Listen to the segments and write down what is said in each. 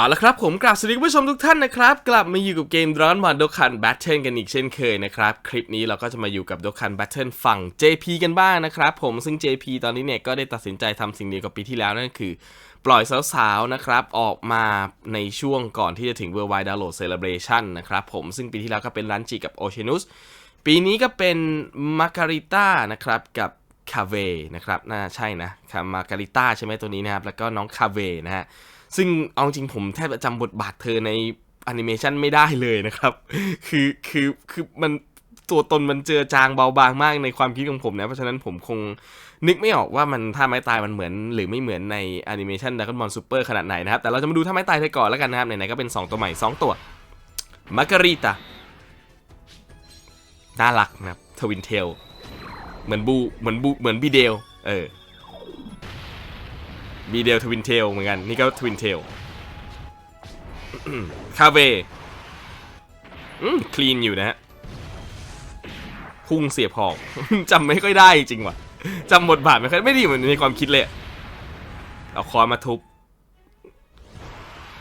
เอาละครับผมกราบสวัสดีผู้ชมทุกท่านนะครับ กลับมาอยู่กับเกมร้อนมาดคันแบทเทิลกันอีกเช่นเคยนะครับ คลิปนี้เราก็จะมาอยู่กับดคันแบทเทิลฝั่ง JP กันบ้างนะครับผมซึ่ง JP ตอนนี้เนี่ยก็ได้ตัดสินใจทำสิ่งเดียวกับปีที่แล้วนั่นคือ ปล่อยสาวๆนะครับออกมาในช่วงก่อนที่จะถึง Worldwide Download Celebration นะครับผมซึ่งปีที่แล้วก็เป็นรันจิกับ Oceanus ปีนี้ก็เป็นมาการิต้านะครับกับ คาเวนะครับน่าใช่นะครับมาการิต้าใช่ไหมตัวนี้นะครับ แล้วก็น้องคาเวนะฮะ ซึ่งเอาจริงผมแทบจะจำบทบาทเธอในแอนิเมชันไม่ได้เลยนะครับ คือคือคือมันตัวตนมันเจือจางเบาบางมากในความคิดของผมนะ เพราะฉะนั้นผมคงนึกไม่ออกว่ามันท่าไม้ตายมันเหมือน หรือไม่เหมือนในแอนิเมชันดักกอนบอลซูเปอร์ขนาดไหนนะครับ แต่เราจะมาดูท่าไม้ตายเธอก่อนแล้วกันนะครับ ไหนๆก็เป็น 2 ตัวใหม่ 2 ตัวมาการิตาน่ารักนะครับทวินเทล เหมือนบูเหมือนบูเหมือนบีเดลเออบีเดลทวินเทลเหมือนกัน นี่ก็ทวินเทลคาเวอืมคลีนอยู่นะฮะพุ่งเสียบหอก จำไม่ค่อยได้จริงว่ะจำบทบาทไม่ค่อยไม่ดีเหมือนในความคิดเลยเอาคอนมาทุบ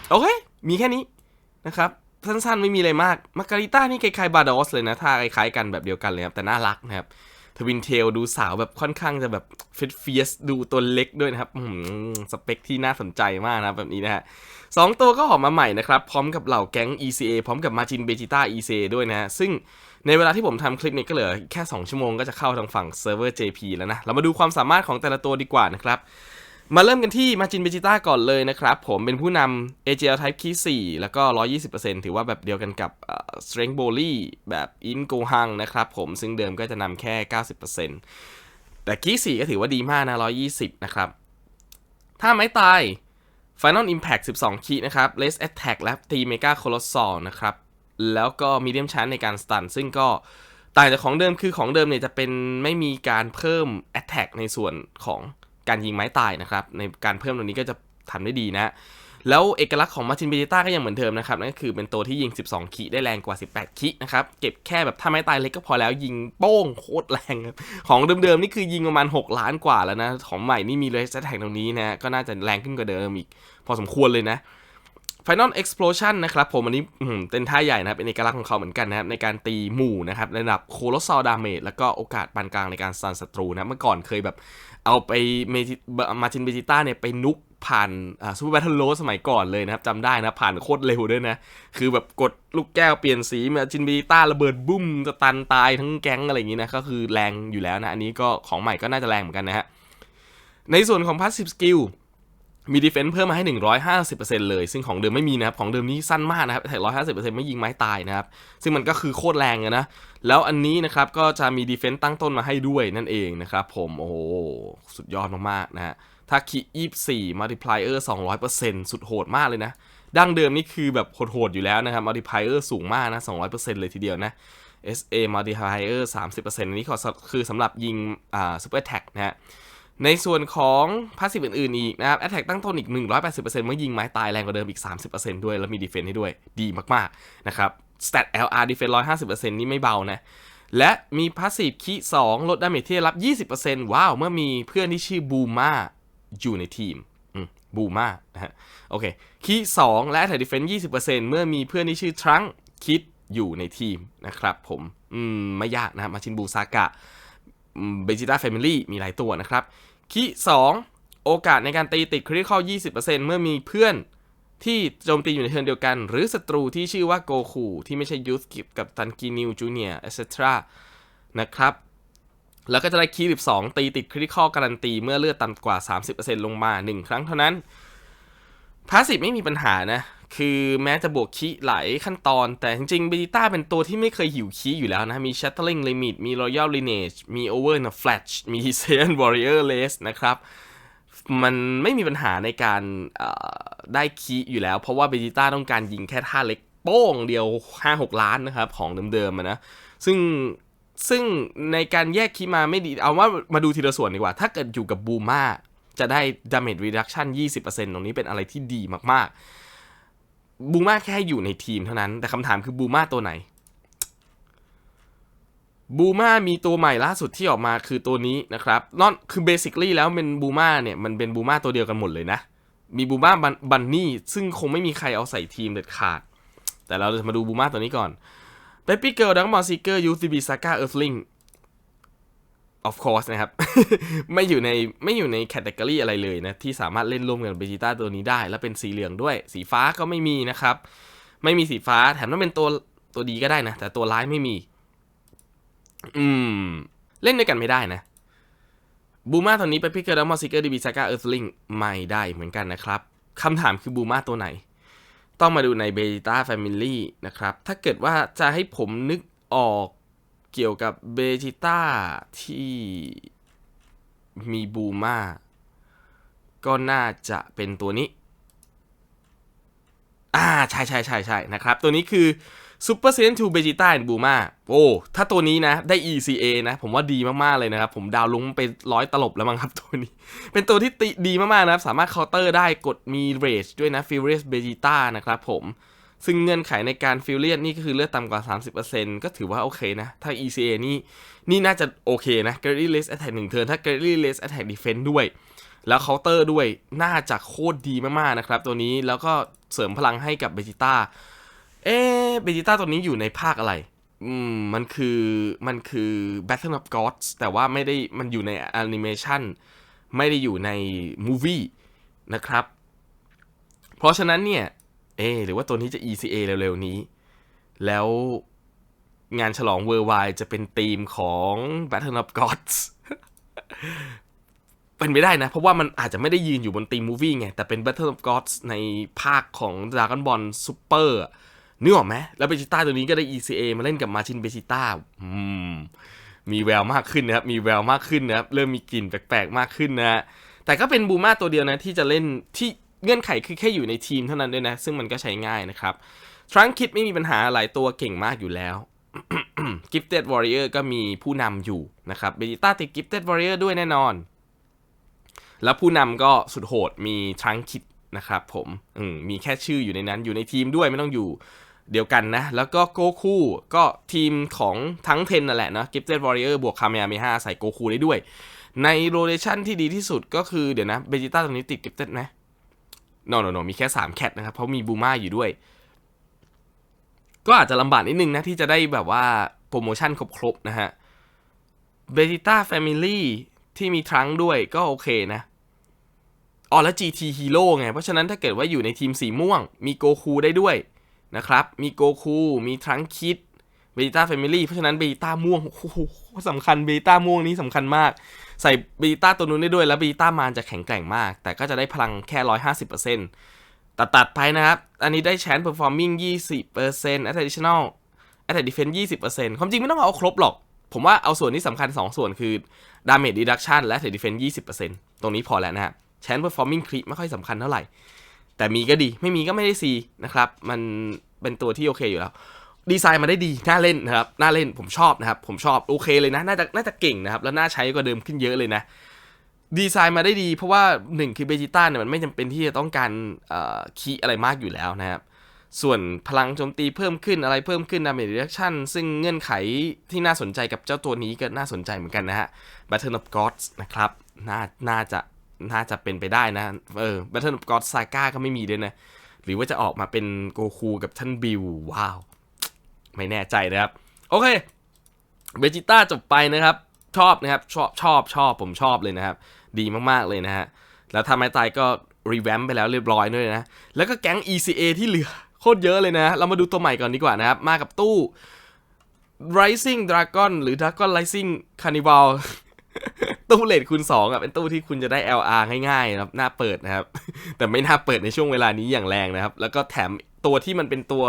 โอเค มีแค่นี้นะครับ สั้นๆ ไม่มีอะไรมากมาการิต้านี่คล้ายๆบาดอสเลยนะถ้าคล้ายๆกันแบบเดียวกันเลยครับ แต่น่ารักนะครับ ทวินเทลดูสาวแบบค่อนข้างจะแบบฟิตเฟียสดูตัวเล็กด้วยนะครับสเปคที่น่าสนใจมากนะแบบนี้นะฮะสองตัวก็ออกมาใหม่นะครับ พร้อมกับเหล่าแก๊ง ECA พร้อมกับมาจินเบจิต้า ECA ด้วยนะฮะซึ่งในเวลาที่ผมทำคลิปนี้ก็เหลือแค่ 2 ชั่วโมงก็จะเข้าทางฝั่งเซิร์ฟเวอร์ JP แล้วนะ เรามาดูความสามารถของแต่ละตัวดีกว่านะครับ มาเริ่มกันที่มาจินเบจิต้าก่อนเลยนะครับ ผมเป็นผู้นำ AGL Type Key 4 แล้วก็ 120%ถือว่าแบบเดียวกันกับ Strength b o l y แบบ In Go Hang นะครับผมซึ่งเดิมก็จะนำแค่ 90%แต่คี4ก็ถือว่าดีมากนะ 120 นะครับ ถ้าไม่ตาย Final Impact 12 คีนะครับ Less Attack และตี Mega Colossal นะครับ แล้วก็ Medium Chance ในการ Stun ซึ่งก็ต่างจากของเดิมคือของเดิมเนี่ยจะเป็นไม่มีการเพิ่ม Attack ในส่วนของ การยิงไม้ตายนะครับ ในการเพิ่มตรงนี้ก็จะทำได้ดีนะ แล้วเอกลักษณ์ของมาร์ตินเบจิต้าก็ยังเหมือนเดิมนะครับ นั่นก็คือเป็นตัวที่ยิง 12ขีได้แรงกว่า 18ขีนะครับ เก็บแค่แบบถ้าไม้ตายเล็กก็พอแล้วยิงโป้งโคตรแรงครับของเดิมๆนี่คือยิงประมาณ 6 ล้านกว่าแล้วนะ ของใหม่นี่มีเลยแท็กตรงนี้นะ ก็น่าจะแรงขึ้นกว่าเดิมอีก พอสมควรเลยนะ Final Explosion นะครับผมอันนี้เป็นท่าใหญ่นะครับ เป็นเอกลักษณ์ของเขาเหมือนกันนะครับ ในการตีหมู่นะครับระดับโคโลซอลดาเมจแล้วก็โอกาสปานกลางในการสันศัตรูนะเมื่อก่อนเคยแบบเอาไปมาจินเบจิต้าเนี่ยไปนุกผ่านซูเปอร์แบทเทิลโลสมัยก่อนเลยนะครับจำได้นะผ่านโคตรเร็วด้วยนะ คือแบบกดลูกแก้วเปลี่ยนสีมาจินเบจิต้าระเบิดบุ้มจะตันตายทั้งแก๊งอะไรอย่างนี้นะ ก็คือแรงอยู่แล้วนะ อันนี้ก็ของใหม่ก็น่าจะแรงเหมือนกันนะฮะในส่วนของพาสซีฟสกิล มีดีเฟนซ์เพิ่มมาให้ 150%เลย ซึ่งของเดิมไม่มีนะครับ ของเดิมนี้สั้นมากนะครับแต่150%ไม่ยิงไม้ตายนะครับ ซึ่งมันก็คือโคตรแรงนะ แล้วอันนี้นะครับ ก็จะมีดีเฟนซ์ตั้งต้นมาให้ด้วยนั่นเองนะครับผม โอ้โห สุดยอดมากๆนะฮะถ้าคี24 multiplier 200%สุดโหดมากเลยนะ ดั้งเดิมนี่คือแบบโหดๆอยู่แล้วนะครับ multiplier สูงมากนะ 200%เลยทีเดียวนะ SA multiplier 30%อันนี้คือสำหรับยิงอ่า super attack นะฮะ ในส่วนของพาสซีฟอื่นๆอีกนะครับแอตแทกตั้งต้นอีก 180%เมื่อยิงไม้ตายแรงกว่าเดิมอีก 30%ด้วย แล้วมีดีเฟนต์ให้ด้วยดีมากๆนะครับสเตต LR ดีเฟนต์150%นี่ไม่เบานะ และมีพาสซีฟคี2ลดดาเมจที่รับ 20%ว้าว เมื่อมีเพื่อนที่ชื่อบูมาอยู่ในทีมบูมานะฮะโอเคคี2และแอตแทกดีเฟนต์20%เมื่อมีเพื่อนที่ชื่อทรังคิดอยู่ในทีมนะครับผมอืมไม่ยากนะมาชินบูซากะเบจิต้าแฟมิลี่มีหลายตัวนะครับ คี2โอกาสในการตีติดคริติคอล20%เมื่อมีเพื่อนที่โจมตีอยู่ในเทิร์นเดียวกัน หรือศัตรูที่ชื่อว่าโกคูที่ไม่ใช่ยูสกิกับตันกีนิวจูเนียร์เอเซทรานะครับ แล้วก็จะได้คี12 ตีติดคริติคอลการันตี เมื่อเลือดต่ำกว่า 30%ลงมา 1 ครั้งเท่านั้นพาสซีฟไม่มีปัญหานะ คือแม้จะบวกคีหลายขั้นตอน แต่จริงๆเบจิต้าเป็นตัวที่ไม่เคยหิวคีอยู่แล้วนะ มี Shattering Limit มี Royal Lineage มี Over in a Flash มี Saiyan Warrior Race นะครับ มันไม่มีปัญหาในการได้คีอยู่แล้ว เพราะว่าเบจิต้าต้องการยิงแค่ท่าเล็กโป้งเดียว 5-6 ล้านนะครับ ของเดิมๆนะ ซึ่งซึ่งในการแยกคีมาไม่ดี เอาว่ามาดูทีละส่วนดีกว่า ถ้าเกิดอยู่กับบูมาจะได้ damage reduction 20%ตรงนี้เป็นอะไรที่ดีมากๆ บูมาแค่อยู่ในทีมเท่านั้น แต่คำถามคือบูมาตัวไหน บูมามีตัวใหม่ล่าสุดที่ออกมาคือตัวนี้นะครับนอนคือ basically แล้วเป็นบูมาเนี่ยมันเป็นบูมาตัวเดียวกันหมดเลยนะ มีบูมาบันนี่ซึ่งคงไม่มีใครเอาใส่ทีมเด็ดขาด แต่เราจะมาดูบูมาตัวนี้ก่อนเ a ปปี้เกิลดังมอซีเกอร์ยูซีบีซาก้าเอิร์ธลิง of course นะครับ ไม่อยู่ในไม่อยู่ในแคตตากรีอะไรเลยนะ ที่สามารถเล่นร่วมกับเบจิต้าตัวนี้ได้ แล้วเป็นสีเหลืองด้วย สีฟ้าก็ไม่มีนะครับ ไม่มีสีฟ้าแถมต้องเป็นตัวตัวดีก็ได้นะ แต่ตัวร้ายไม่มี อืม เล่นด้วยกันไม่ได้นะบูมาตัวนี้ไปพิกเกอร์ดัมมอซิเกอร์ดีบีซาก้าเอิร์ธลิงไม่ได้เหมือนกันนะครับคำถามคือบูมาตัวไหน ต้องมาดูในเบจิต้าแฟมิลี่นะครับ ถ้าเกิดว่าจะให้ผมนึกออก เกี่ยวกับเบจิต้าที่มีบูมาก็น่าจะเป็นตัวนี้ อ่า ใช่ใช่ใช่ใช่นะครับ ตัวนี้คือ Super Saiyan 2 Vegeta and Bulma โอ้ ถ้าตัวนี้นะ ได้ ECA นะ ผมว่าดีมาก ๆ เลยนะครับ ผมดาวลุ้งไปร้อยตลบแล้วมั้งครับตัวนี้ เป็นตัวที่ดีมาก ๆ นะครับ สามารถเคาน์เตอร์ได้กดมี Rage ด้วยนะ Furious Vegeta นะครับผม ซึ่งเงื่อนไขในการฟิลเลียนนี่ก็คือเลือดต่ำกว่า 30%ก็ถือว่าโอเคนะ ถ้า ECA นี่นี่น่าจะโอเคนะ g a r r y Less Attack 1เทิร์นถ้า g a r r y Less Attack Defense ด้วย แล้วเคาน์เตอร์ด้วยน่าจะโคตรดีมากๆนะครับ ตัวนี้แล้วก็เสริมพลังให้กับเบจิต้าเอ๊เบจิต้าตัวนี้อยู่ในภาคอะไรอืมมันคือมันคือ Battle of Gods แต่ว่าไม่ได้มันอยู่ในแอนิเมชันไม่ได้อยู่ในมูวี่นะครับ เพราะฉะนั้นเนี่ย เอหรือว่าตัวนี้จะ ECA เร็วๆนี้ แล้วงานฉลองเวอร์ไวจะเป็นธีมของ Battle of Gods เป็นไปได้นะ เพราะว่ามันอาจจะไม่ได้ยืนอยู่บนตีมมูวี่ไง แต่เป็น Battle of Gods ในภาคของ Dragon Ball Super นึกออกไหมแล้วเบจิต้าตัวนี้ก็ได้ ECA มาเล่นกับมาชินเบจิต้าอืมมีแววมากขึ้นนะครับ มีแววมากขึ้นนะครับ เริ่มมีกลิ่นแปลกๆ มากขึ้นนะ แต่ก็เป็นบูมาตัวเดียวนะที่จะเล่นที่ เงื่อนไขคือแค่อยู่ในทีมเท่านั้นด้วยนะ ซึ่งมันก็ใช้ง่ายนะครับทรังคิดไม่มีปัญหาหลายตัวเก่งมากอยู่แล้ว Gifted Warrior ก็มีผู้นำอยู่นะครับเบจิต้าติด Gifted Warrior ด้วยแน่นอน แล้วผู้นำก็สุดโหดมีทรังคิดนะครับผมมมีแค่ชื่ออยู่ในนั้นอยู่ในทีมด้วยไม่ต้องอยู่เดียวกันนะ แล้วก็โกคูก็ทีมของทั้งเทนนั่นแหละนะ Gifted Warrior บวกคาเมยาเมฮาใส่โกคูได้ด้วย ในโรเลชันที่ดีที่สุดก็คือเดี๋ยวนะเบจิต้าตรงนี้ติด Gifted ไหม no no no มีแค่3แคทนะครับ เพราะมีบูมาอยู่ด้วย ก็อาจจะลำบากนิดนึงนะที่จะได้แบบว่าโปรโมชั่นครบๆนะฮะเบจิต้าแฟมิลี่ที่มีทรังด้วยก็โอเคนะอ๋อแล้ว GT Hero ไง เพราะฉะนั้นถ้าเกิดว่าอยู่ในทีมสีม่วง มีโกคูได้ด้วยนะครับ มีโกคู มีทรังคิดเบต้าแฟมิลี่เพราะฉะนั้นเบต้าม่วงโอ้โหสำคัญเบต้าม่วงนี้สำคัญมาก ใส่เบต้าตัวนู้นได้ด้วยแล้วเบต้ามานจะแข็งแกร่งมาก แต่ก็จะได้พลังแค่ 150%ตัดตัดไปนะครับ อันนี้ได้แชน performing 20% additional attack defense 20%ความจริงไม่ต้องเอาครบหรอก ผมว่าเอาส่วนที่สำคัญ 2 ส่วนคือ damage reduction และ attack defense 20%ตรงนี้พอแล้วนะฮะแชน performing crit ไม่ค่อยสำคัญเท่าไหร่ แต่มีก็ดีไม่มีก็ไม่ได้ซีนะครับ มันเป็นตัวที่โอเคอยู่แล้ว ดีไซน์มาได้ดี น่าเล่นนะครับ น่าเล่น ผมชอบนะครับ ผมชอบ โอเคเลยนะ น่าจะ น่าจะเก่งนะครับ แล้วน่าใช้กว่าเดิมขึ้นเยอะเลยนะ ดีไซน์มาได้ดี เพราะว่าหนึ่งคือเบจิต้าเนี่ยมันไม่จำเป็นที่จะต้องการคีย์อะไรมากอยู่แล้วนะครับ ส่วนพลังโจมตีเพิ่มขึ้นอะไรเพิ่มขึ้น damage reduction ซึ่งเงื่อนไขที่น่าสนใจกับเจ้าตัวนี้ก็น่าสนใจเหมือนกันนะฮะ Battle of Gods นะครับ น่า น่าจะ น่าจะเป็นไปได้นะ เออ Battle of Gods Saga ก็ไม่มีด้วยนะ หรือว่าจะออกมาเป็นโกคูกับท่านบิว ว้าว ไม่แน่ใจนะครับ โอเคเบจิต้าจบไปนะครับ ชอบนะครับ ชอบชอบชอบผมชอบเลยนะครับ ดีมากๆเลยนะฮะ แล้วทำไมตายก็รีแวมไปแล้วเรียบร้อยด้วยนะ แล้วก็แก๊ง ECA ที่เหลือโคตรเยอะเลยนะ เรามาดูตัวใหม่ก่อนดีกว่านะครับ มากับตู้ Rising Dragon หรือ Dragon Rising Carnival ตู้เลทคูณ2อะเป็นตู้ที่คุณจะได้ LR ง่ายๆนะครับหน้าเปิดนะครับ แต่ไม่น่าเปิดในช่วงเวลานี้อย่างแรงนะครับ แล้วก็แถม ตัวที่มันเป็นตัว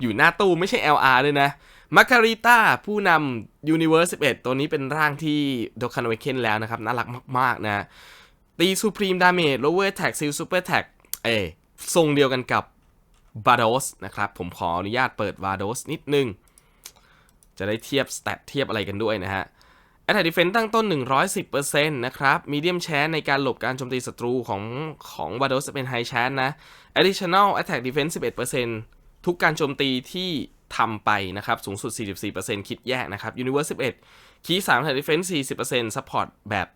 อยู่หน้าตู้ไม่ใช่ LR ด้วยนะมาการิต้าผู้นำ Universe 11 ตัวนี้เป็นร่างที่โดคันเวเคนแล้วนะครับ น่ารักมาก ๆ นะ ตี Supreme Damage Lower Attack Seal Super Attack เอทรงเดียวกันกับ b a d o s นะครับ ผมขออนุญาตเปิด b a d o s นิดนึง จะได้เทียบสเตตเทียบอะไรกันด้วยนะฮะ Attack Defense ตั้งต้น 110%นะครับ Medium Chance ในการหลบการโจมตีศัตรูของของ v a d o s เป็น High Chance นะ Additional Attack Defense 11%ทุกการโจมตีที่ทำไปนะครับ สูงสุด 44%คิดแยกนะครับ Universe 11คีย์3 Attack Defense 40% Support แบบ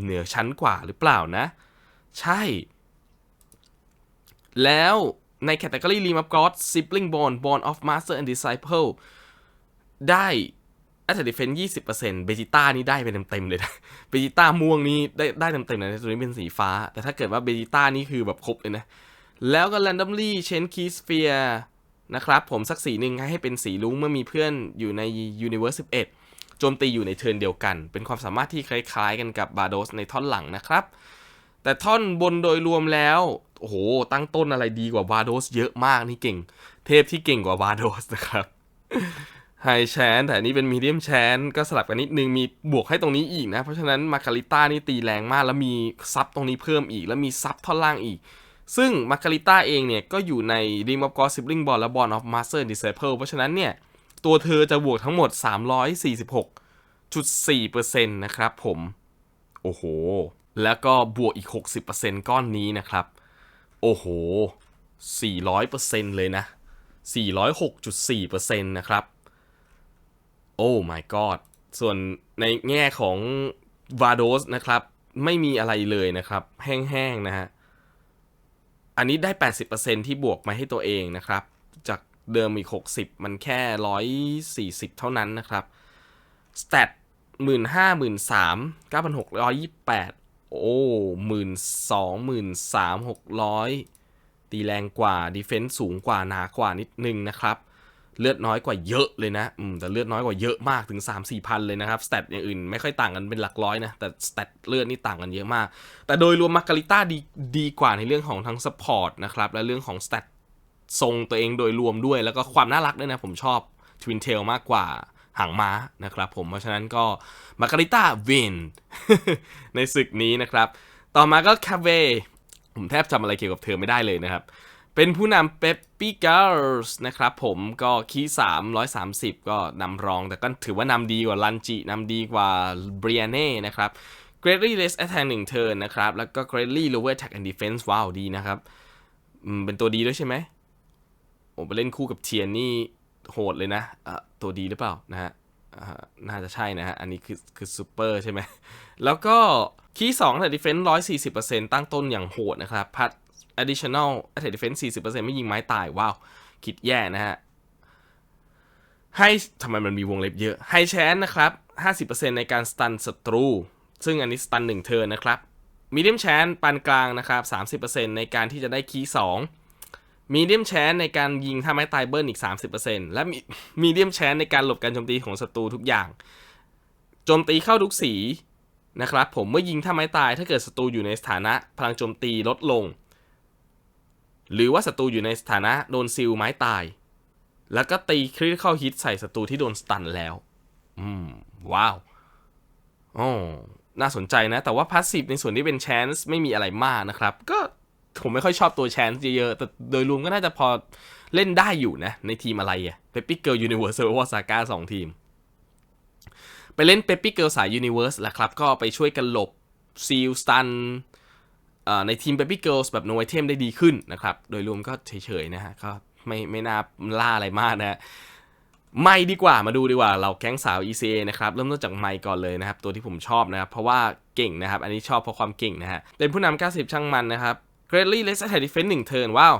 เหนือชั้นกว่าหรือเปล่านะ ใช่ แล้วในแคตตากรี Rim of God Sibling Bond Bond of Master and Disciple ได้ Attack Defense 20%เบจิต้านี่ได้ไปเต็มๆเลยนะ เบจิต้าม่วงนี่ได้ได้เต็มๆเลยนะตัวนี้เป็นสีฟ้า แต่ถ้าเกิดว่าเบจิต้านี่คือแบบครบเลยนะ แล้วก็ randomly change key sphere นะครับ ผมสักสีหนึ่งให้เป็นสีลุ้งเมื่อมีเพื่อนอยู่ใน Universe 11โจมตีอยู่ในเทิร์นเดียวกัน เป็นความสามารถที่คล้ายๆกันกับบาโดสในท่อนหลังนะครับ แต่ท่อนบนโดยรวมแล้ว โอ้โห ตั้งต้นอะไรดีกว่าบาโดสเยอะมากนี่เก่ง เทพที่เก่งกว่าบาโดสนะครับ ไฮแชนแต่อันนี้เป็นมีเดียมแชนก็สลับกันนิดนึงมีบวกให้ตรงนี้อีกนะ เพราะฉะนั้นมาคาริต้านี่ตีแรงมาก แล้วมีซับตรงนี้เพิ่มอีก แล้วมีซับท่อนล่างอีก ซึ่งมาคาริต้าเองเนี่ย ก็อยู่ใน Rim of God Sibling Bond และ Bond of Master and Disciple เพราะฉะนั้นเนี่ย ตัวเธอจะบวกทั้งหมด 346.4%นะครับผม โอ้โห แล้วก็บวกอีก 60%ก้อนนี้นะครับ โอ้โห 400%เลยนะ 406.4%นะครับ โอ้ my god ส่วนในแง่ของ v a d o s นะครับ ไม่มีอะไรเลยนะครับ แห้งๆนะฮะ อันนี้ได้ 80%ที่บวกมาให้ตัวเองนะครับ จากเดิมอีก 60 มันแค่ 140 เท่านั้นนะครับสเตตหมื่นห้าหมื่นสามเก้าพันหกร้อยยี่แปดโอ้หมื่นสองหมื่นสามหกร้อยตีแรงกว่าดีเฟนซ์สูงกว่าหนากว่านิดนึงนะครับ เลือดน้อยกว่าเยอะเลยนะอืมแต่เลือดน้อยกว่าเยอะมากถึง 3 4พันเลยนะครับสเตตอย่างอื่นไม่ค่อยต่างกันเป็นหลักร้อยนะ แต่สเตตเลือดนี่ต่างกันเยอะมาก แต่โดยรวมมาการิต้าดีดีกว่าในเรื่องของทั้งสปอร์ตนะครับและเรื่องของสเตตทรงตัวเองโดยรวมด้วย แล้วก็ความน่ารักด้วยนะผมชอบทวินเทลมากกว่าหางม้านะครับผมเพราะฉะนั้นก็มาการิต้าวินในศึกนี้นะครับ ต่อมาก็คาเวผมแทบจำอะไรเกี่ยวกับเธอไม่ได้เลยนะครับ เป็นผู้นำเปปปี้เกิร์นะครับผมก็คีย์สามร้อยสามสิบก็นำรอง แต่ก็ถือว่านำดีกว่าลันจินำดีกว่าเบรียเน่นะครับเกรดลี่เลสแอตแทนหนึ่งเทิร์นนะครับ แล้วก็เกรดลี่โลเวอร์แท็กแอนด์ดิเฟนส์ว้าวดีนะครับอืมเป็นตัวดีด้วยใช่ไหมโอ้ไปเล่นคู่กับเทียนนี่โหดเลยนะอะตัวดีหรือเปล่านะฮะน่าจะใช่นะฮะ อันนี้คือคือซูเปอร์ใช่ไหม แล้วก็คีย์สองแต่ดิเฟนส์ร้อยสี่สิบเปอร์เซ็นต์ตั้งต้นอย่างโหดนะครับ พัด additional attack defense 40%ไม่ยิงไม้ตาย ว้าว คิดแย่นะฮะ ให้ทำไมมันมีวงเล็บเยอะ ให้แชนนะครับ 50%ในการสตันศัตรู ซึ่งอันนี้สตัน1เทิร์นนะครับมีเดียมแชนปานกลางนะครับ 30%ในการที่จะได้คีย์2มีเดียมแชนในการยิงท่าไม้ตายเบิร์นอีก 30%และมีมีเดียมแชนในการหลบการโจมตีของศัตรูทุกอย่าง โจมตีเข้าทุกสีนะครับผมเมื่อยิงท่าไม้ตายถ้าเกิดศัตรูอยู่ในสถานะพลังโจมตีลดลง หรือว่าศัตรูอยู่ในสถานะโดนซิลไม้ตาย แล้วก็ตีคริติคอลฮิตใส่ศัตรูที่โดนสตันแล้ว อืม ว้าวโอ้น่าสนใจนะ แต่ว่าพาสซีฟในส่วนที่เป็นแชนส์ไม่มีอะไรมากนะครับ ก็ผมไม่ค่อยชอบตัวแชนส์เยอะๆ แต่โดยรวมก็น่าจะพอเล่นได้อยู่นะ ในทีมอะไรอะเปปปี้เกิร์ลยูนิเวอร์สวอร์ซาก้าสองทีม ไปเล่นเปปปี้เกิร์ลสายยูนิเวอร์สแหละครับ ก็ไปช่วยกันหลบซีลสตัน ในทีม Baby Girls แบบ no item ได้ดีขึ้นนะครับ โดยรวมก็เฉยๆนะฮะก็ไม่ไม่น่าล่าอะไรมากนะฮะไม่ดีกว่ามาดูดีกว่าเราแก๊งสาว ECA นะครับ เริ่มต้นจากไมค์ก่อนเลยนะครับ ตัวที่ผมชอบนะครับ เพราะว่าเก่งนะครับ อันนี้ชอบเพราะความเก่งนะฮะเป็นผู้นำ90 ช่างมันนะครับ Greatly Less Attack Defense 1 turn ว้าว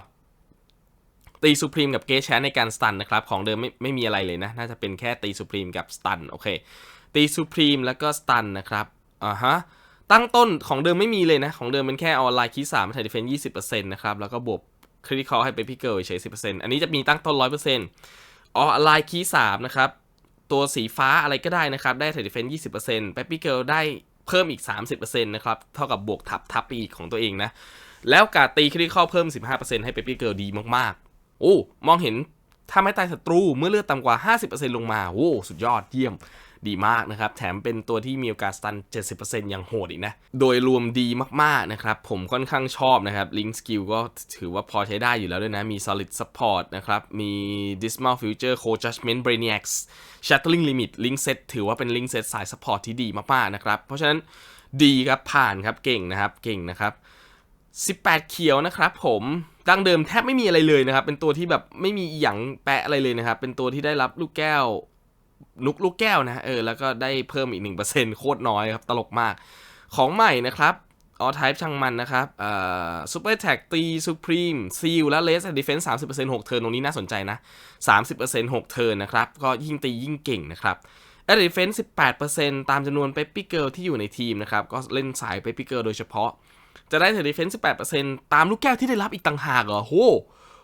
ตีซูพรีมกับเกชแชนในการสตันนะครับ ของเดิมไม่ไม่มีอะไรเลยนะ น่าจะเป็นแค่ตีซูพรีมกับสตันโอเคตีซูพรีมแล้วก็สตันนะครับอ่าฮะ ตั้งต้นของเดิมไม่มีเลยนะ ของเดิมเป็นแค่ออนไลน์คีสามไทเดเฟนยี่สิบเปอร์เซ็นต์นะครับ แล้วก็บวกคริติคอลให้ไปพี่เกิลเฉยสิบเปอร์เซ็นต์อันนี้จะมีตั้งต้นร้อยเปอร์เซ็นต์ออนไลน์คีสามนะครับ ตัวสีฟ้าอะไรก็ได้นะครับ ได้ไทเดเฟนยี่สิบเปอร์เซ็นต์ไปพี่เกิลได้เพิ่มอีกสามสิบเปอร์เซ็นต์นะครับ เท่ากับบวกทับทับไปอีกของตัวเองนะ แล้วการตีคริติคอลเพิ่มสิบห้าเปอร์เซ็นต์ให้ไปพี่เกิลดีมากๆ โอ้ มองเห็นถ้าไม่ตายศัตรูเมื่อเลือดต่ำกว่า 50%ลงมา โอ้ สุดยอดเยี่ยม ดีมากนะครับ แถมเป็นตัวที่มีโอกาสสตัน 70%อย่างโหดอีกนะ โดยรวมดีมากๆนะครับ ผมค่อนข้างชอบนะครับ Link Skill ก็ถือว่าพอใช้ได้อยู่แล้วด้วยนะ มี Solid Support นะครับ มี Dismal Future Co Judgment Brainiacs Shattering Limit Link Set ถือว่าเป็น Link Set สาย Support ที่ดีมากๆนะครับ เพราะฉะนั้นดีครับผ่านครับเก่งนะครับเก่งนะครับ18 เขียวนะครับผมดั้งเดิมแทบไม่มีอะไรเลยนะครับ เป็นตัวที่แบบไม่มีอหย่างแปะอะไรเลยนะครับ เป็นตัวที่ได้รับลูกแก้ว นุกลูกแก้วนะเออแล้วก็ได้เพิ่มอีก 1%โคตรน้อยครับ ตลกมาก ของใหม่นะครับออ type ช่างมันนะครับเอ่อ super attack ตี supreme seal และ less and defense 30% 6เทิร์นตรงนี้น่าสนใจนะ30% 6เปอร์เซ็นต์หกเทิร์นนะครับ ก็ยิ่งตียิ่งเก่งนะครับ attack defense 18%ตามจำนวน Peppy Girl ที่อยู่ในทีมนะครับ ก็เล่นสาย Peppy Girl โดยเฉพาะ จะได้ attack defense 18%ตามลูกแก้วที่ได้รับอีกต่างหากเหรอโห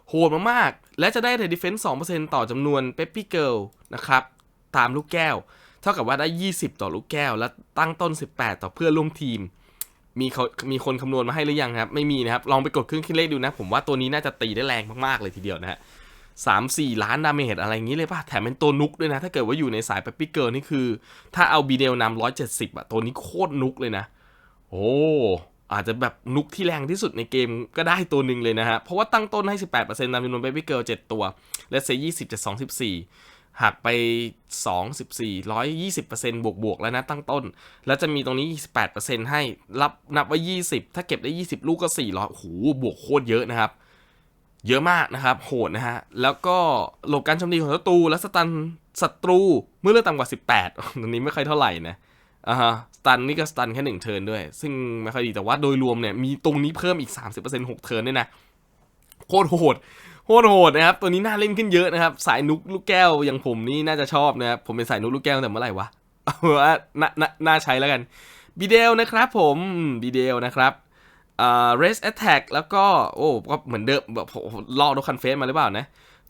โหดมากๆและจะได้ attack defense 2%ต่อจำนวน Peppy Girl นะครับ ตามลูกแก้ว เท่ากับว่าได้ 20 ต่อลูกแก้ว และตั้งต้น 18 ต่อเพื่อร่วมทีม มีเขามีคนคำนวณมาให้หรือยังครับ ไม่มีนะครับ ลองไปกดเครื่องคิดเลขดูนะ ผมว่าตัวนี้น่าจะตีได้แรงมากๆเลยทีเดียวนะฮะสามสี่ล้านดาเมจอะไรอย่างนี้เลยป่ะ แถมเป็นตัวนุกด้วยนะ ถ้าเกิดว่าอยู่ในสายเปปปี้เกิร์นี่คือ ถ้าเอาบีเดลนำร้อยเจ็ดสิบอะตัวนี้โคตรนุกเลยนะ โอ้อาจจะแบบนุกที่แรงที่สุดในเกมก็ได้ตัวหนึ่งเลยนะฮะ เพราะว่าตั้งต้นให้ 18%ตามจำนวนเบบี้เกิร์ล7ตัว และเซ20จาก214 หักไป 2 14 120%บวกบวกแล้วนะตั้งต้น แล้วจะมีตรงนี้ 28%ให้รับนับว่า 20 ถ้าเก็บได้ 20 ลูกก็ 400โอ้โหบวกโคตรเยอะนะครับ เยอะมากนะครับ โหดนะฮะ แล้วก็หลบการโจมตีของศัตรูและสตันศัตรูเมื่อเลือกต่ำกว่า 18 ตรงนี้ไม่ค่อยเท่าไหร่นะอ่าฮะสตันนี่ก็สตันแค่หนึ่งเทิร์นด้วย ซึ่งไม่ค่อยดีแต่ว่าโดยรวมเนี่ยมีตรงนี้เพิ่มอีก 30% 6 เทิร์นด้วยนะโคตรโหด โคตรโหดนะครับ ตัวนี้น่าเล่นขึ้นเยอะนะครับ สายนุกลูกแก้วอย่างผมนี่น่าจะชอบนะครับ ผมเป็นสายนุกลูกแก้วแต่เมื่อไหร่วะว่าน่าน่าใช้แล้วกันบีเดลนะครับผมบีเดลนะครับอ่า race attack แล้วก็ โอ้ก็เหมือนเดิมแบบลอกโดคันเฟสมาหรือเปล่านะ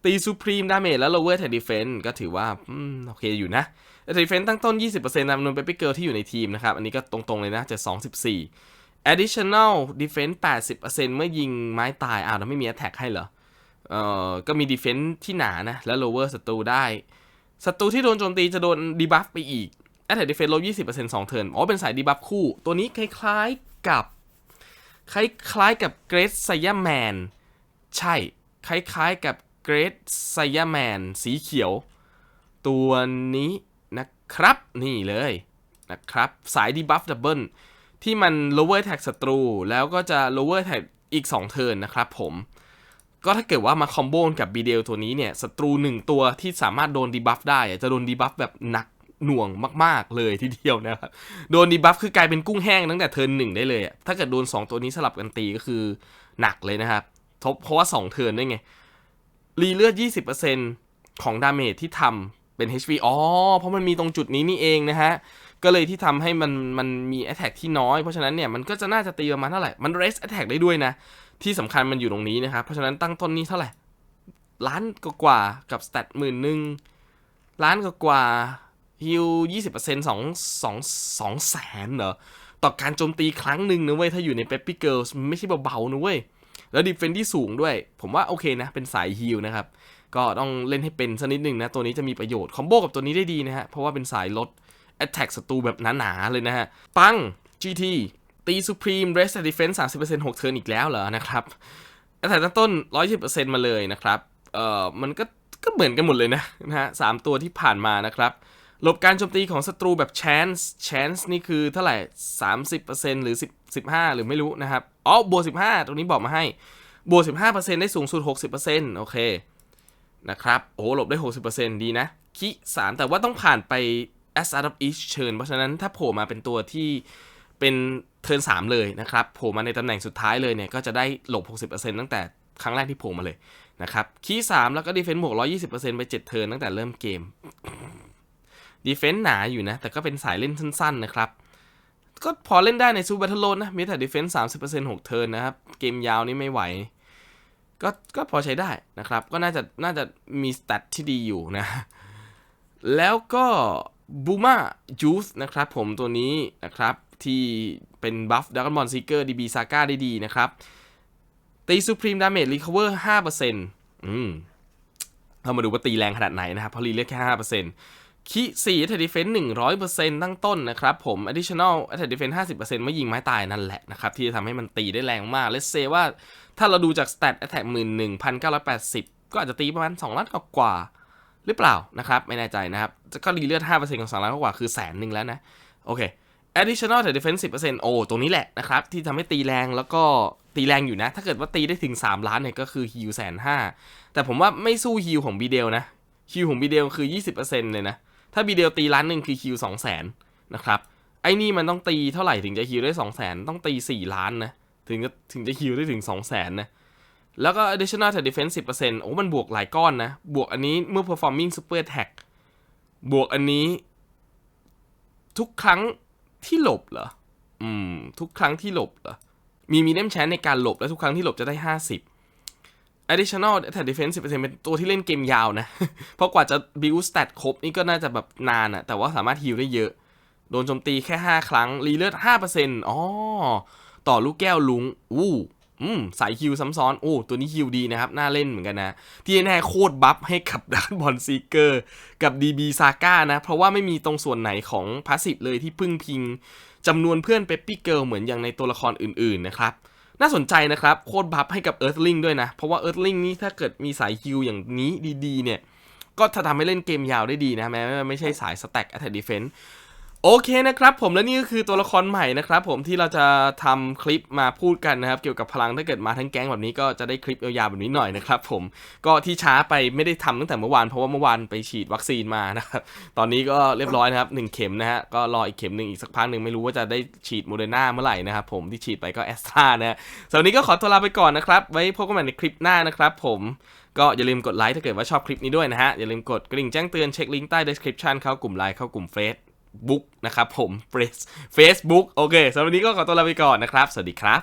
ตี supreme damage แล้ว lower attack defense ก็ถือว่าอโอเคอยู่นะ attack defense ตั้งต้น 20%ตามจำนวน baby girl ที่อยู่ในทีมนะครับ อันนี้ก็ตรงๆเลยนะจะ214 additional defense 80%เมื่อยิงไม้ตาย อ้าวแล้วไม่มี attack ให้เหรอ เอ่อก็มี defense ที่หนานะ และ lower ศัตรูได้ศัตรูที่โดนโจมตีจะโดน debuff ไปอีก attack defense ลบ20% 2เทิร์นอ๋อเป็นสาย debuff คู่ ตัวนี้คล้ายๆกับ คล้ายๆกับ Great Saiyan Man ใช่ คล้ายๆกับ Great Saiyan Man สีเขียว ตัวนี้นะครับ นี่เลยนะครับ สาย debuff double ที่มัน lower attack ศัตรู แล้วก็จะ lower attack อีก 2 เทิร์นนะครับผม ก็ถ้าเกิดว่ามาคอมโบกับบีเดลตัวนี้เนี่ยศัตรูหนึ่งตัวที่สามารถโดนดีบัฟได้จะโดนดีบัฟแบบหนักหน่วงมากๆเลยทีเดียวนะครับ โดนดีบัฟคือกลายเป็นกุ้งแห้งตั้งแต่เทิร์นหนึ่งได้เลยถ้าเกิดโดน 2 ตัวนี้สลับกันตีก็คือหนักเลยนะครับทบเพราะว่า 2 เทิร์นได้ไง รีเลือด 20%ของดาเมจที่ทำเป็น HP อ๋อ เพราะมันมีตรงจุดนี้นี่เองนะฮะ ก็เลยที่ทำให้มันมันมี attack ที่น้อย เพราะฉะนั้นเนี่ยมันก็จะน่าจะตีประมาณเท่าไหร่ มัน raise attack ได้ด้วยนะ ที่สำคัญมันอยู่ตรงนี้นะครับ เพราะฉะนั้นตั้งต้นนี้เท่าไหร่ล้านกว่ากับสเตตหมื่นหนึ่งล้านกว่าฮิวยี่สิบเปอร์เซ็นต์สองสองสองแสนเหรอ ต่อการโจมตีครั้งหนึ่งนะเว้ย ถ้าอยู่ในเปปปี้เกิลส์ไม่ใช่เบาๆนะเว้ย แล้วดิเฟนที่สูงด้วย ผมว่าโอเคนะ เป็นสายฮิลนะครับ ก็ต้องเล่นให้เป็นสักนิดหนึ่งนะ ตัวนี้จะมีประโยชน์ คอมโบกับตัวนี้ได้ดีนะฮะ เพราะว่าเป็นสายลด Attack ศัตรูแบบหนาๆเลยนะฮะ ปัง GT ตี Supreme Rest and Defense 30% 6เทิร์นอีกแล้วเหรอนะครับ Attack ตั้งต้น110%มาเลยนะครับ เอ่อ มันก็ก็เหมือนกันหมดเลยนะนะฮะสามตัวที่ผ่านมานะครับหลบการโจมตีของศัตรูแบบ chance chance นี่คือเท่าไหร่ 30%หรือ10 15 หรือไม่รู้นะครับ อ๋อ บวก 15 ตรงนี้บอกมาให้ บวก 15%ได้สูงสุด 60%โอเค นะครับ โอ้หลบได้ 60%ดีนะ คิ 3 แต่ว่าต้องผ่านไป as out of each turn เพราะฉะนั้นถ้าโผล่มาเป็นตัวที่ เป็นเทิร์น3เลยนะครับโผล่มาในตำแหน่งสุดท้ายเลยเนี่ยก็จะได้หลบ 60%ตั้งแต่ครั้งแรกที่โผล่มาเลยนะครับคีย์3แล้วก็ดีเฟนส์บวก120%ไป7เทิร์นตั้งแต่เริ่มเกมดีเฟนส์หนาอยู่นะแต่ก็เป็นสายเล่นสั้นๆนะครับก็พอเล่นได้ในซูเปอร์ทัลโลนะมีแต่ดีเฟนส์30% 6เทิร์นนะครับ เกมยาวนี่ไม่ไหว ก็ก็พอใช้ได้นะครับ ก็น่าจะน่าจะมีสเตตที่ดีอยู่นะ แล้วก็บูมาจูสนะครับผมตัวนี้นะครับ ที่เป็นบัฟดัก o นบอลซีเกอร์ดีบีซาก้าได้ดีนะครับ ตีซูพรีมดาเมจรีค o เวอร์ห้าเปอร์เซ็นต์อืมเรามาดูว่าตีแรงขนาดไหนนะครับ เพราะรีเลือดแค่ห้าเปอร์เซ็นต์คีสี่อัตดิเฟนหนึ่งร้อยเปอร์เซ็นต์ตั้งต้นนะครับผม additional อัตดิเฟนห้าสิบเปอร์เซ็นต์เมื่อยิงไม้ตายนั่นแหละนะครับ ที่จะทำให้มันตีได้แรงมากเลสเซว่าถ้าเราดูจากสเตต attack หมื่นหนึ่งพันเก้าร้อยแปดสิบก็อาจจะตีประมาณสองล้านกว่าหรือเปล่านะครับ ไม่แน่ใจนะครับ ก็รีเลือดห้าเปอร์เซ็นต์ของสองล้านกว่าคือแสนหนึ่งแล้วนะ โอเค additional แต่ defense 10%โอ้ตรงนี้แหละนะครับ ที่ทำให้ตีแรงแล้วก็ตีแรงอยู่นะ ถ้าเกิดว่าตีได้ถึง 3 ล้านเนี่ยก็คือฮิวแสนห้าแต่ผมว่าไม่สู้ฮิวของบีเดลนะฮิวของบีเดลคือ 20%เลยนะ ถ้าบีเดลตีล้านหนึ่งคือฮิว2 0 0 0 0นนะครับไอ้นี่มันต้องตีเท่าไหร่ถึงจะฮิลได้สองแสนต้องตีสี่ล้านนะ ถึงจะถึงจะฮิลได้ถึงสองแสนนะ แล้วก็ additional attack defense 10%โอ้มันบวกหลายก้อนนะ บวกอันนี้เมื่อ performing super attack บวกอันนี้ ทุกครั้ง ที่หลบเหรอ อืม ทุกครั้งที่หลบเหรอ มีมีเนมแชนในการหลบและทุกครั้งที่หลบจะได้50 additional attack defense 10%เป็นตัวที่เล่นเกมยาวนะ เพราะกว่าจะ build stat ครบนี่ก็น่าจะแบบนานอะแต่ว่าสามารถฮิลได้เยอะ โดนโจมตีแค่ 5 ครั้ง รีเลือด5%อ๋อ ต่อลูกแก้วลุง อู้ อืมสายฮิวซ้ำซ้อนโอ้ตัวนี้ฮิวดีนะครับ น่าเล่นเหมือนกันนะที่แน่โคตรบัฟให้กับดานบอลซีเกอร์กับ DB ซาก้านะ เพราะว่าไม่มีตรงส่วนไหนของพาสซีฟเลยที่พึ่งพิงจำนวนเพื่อนเปปปี้เกิลเหมือนอย่างในตัวละครอื่นๆนะครับน่าสนใจนะครับ โคตรบัฟให้กับเอิร์ธลิงด้วยนะ เพราะว่าเอิร์ธลิงนี่ถ้าเกิดมีสายฮิวอย่างนี้ดีๆ เนี่ย ก็จะทำให้เล่นเกมยาวได้ดีนะแม้ไม่ใช่สายสแต็กแอตแทกดีเฟนต์ โอเคนะครับผมและนี่ก็คือตัวละครใหม่นะครับผมที่เราจะทำคลิปมาพูดกันนะครับ เกี่ยวกับพลังถ้าเกิดมาทั้งแก๊งแบบนี้ก็จะได้คลิปยาวๆแบบนี้หน่อยนะครับผมก็ที่ช้าไปไม่ได้ทำตั้งแต่เมื่อวานเพราะว่าเมื่อวานไปฉีดวัคซีนมานะครับตอนนี้ก็เรียบร้อยนะครับหนึ่งเข็มนะฮะก็รออีกเข็มหนึ่งอีกสักพักหนึ่งไม่รู้ว่าจะได้ฉีดโมเดอร์นาเมื่อไหร่นะครับผมที่ฉีดไปก็แอสตรานะฮะสำหรับนนี้ก็ขอตัวลาไปก่อนนะครับไว้พบกันใหม่ในคลิปหน้านะครับผมก็อย่าลืมกดไลค์ถ้าเกิดว่าชอบคลิปนี้ด้วยนะฮะอย่าลืมกดกระดิ่งแจ้งเตือนเช็คลิงก์ใต้ description เข้ากลุ่มไลน์เข้ากลุ่มเฟซ บุ๊กนะครับผมเฟซบุ๊กโอเคสำหรับวันนี้ก็ขอตัวลาไปก่อนนะครับ สวัสดีครับ